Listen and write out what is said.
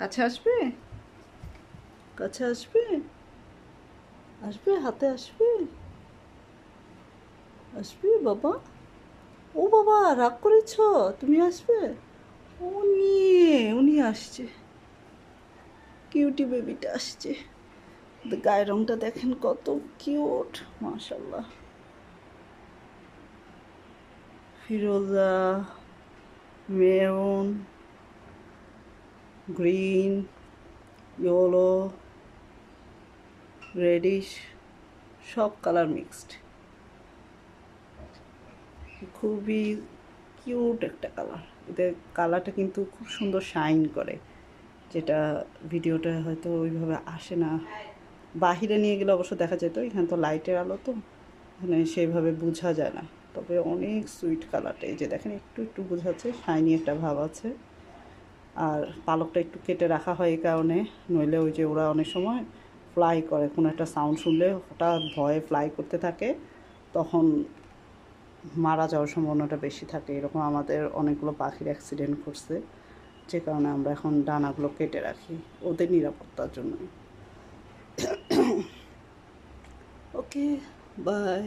কাছে আসবে? কাছে আসবে? আসবে, হাতে আসবে? আসবে বাবা? ও বাবা, রাগ করেছ? তুমি আসবে? উনি উনি আসছে। কিউটি বেবিটা আসছে। গায়ের রংটা দেখেন কত কিউট মাশাল্লাহ ফিরোজা মেরুন গ্রিন, ইয়েলো, রেডিশ, সব কালার মিক্সড। খুবই কিউট একটা কালার। এদের কালারটা কিন্তু খুব সুন্দর শাইন করে, যেটা ভিডিওটা হয়তো ওইভাবে আসে না। বাহিরে নিয়ে গেলে অবশ্য দেখা যেত, এখানে তো লাইটের আলো তো এখানে সেইভাবে বোঝা যায় না। তবে অনেক সুইট কালারটা, এই যে দেখেন, একটু একটু বোঝাচ্ছে, শাইনি একটা ভাব আছে। আর পালকটা একটু কেটে রাখা হয় এই কারণে, নইলে ওই যে ওরা অনেক সময় ফ্লাই করে, কোনো একটা সাউন্ড শুনলে হঠাৎ ভয়ে ফ্লাই করতে থাকে, তখন মারা যাওয়ার সম্ভাবনাটা বেশি থাকে। এরকম আমাদের অনেকগুলো পাখির অ্যাক্সিডেন্ট করছে যে কারণে আমরা এখন ডানাগুলো কেটে রাখি ওদের নিরাপত্তার জন্য ওকে বাই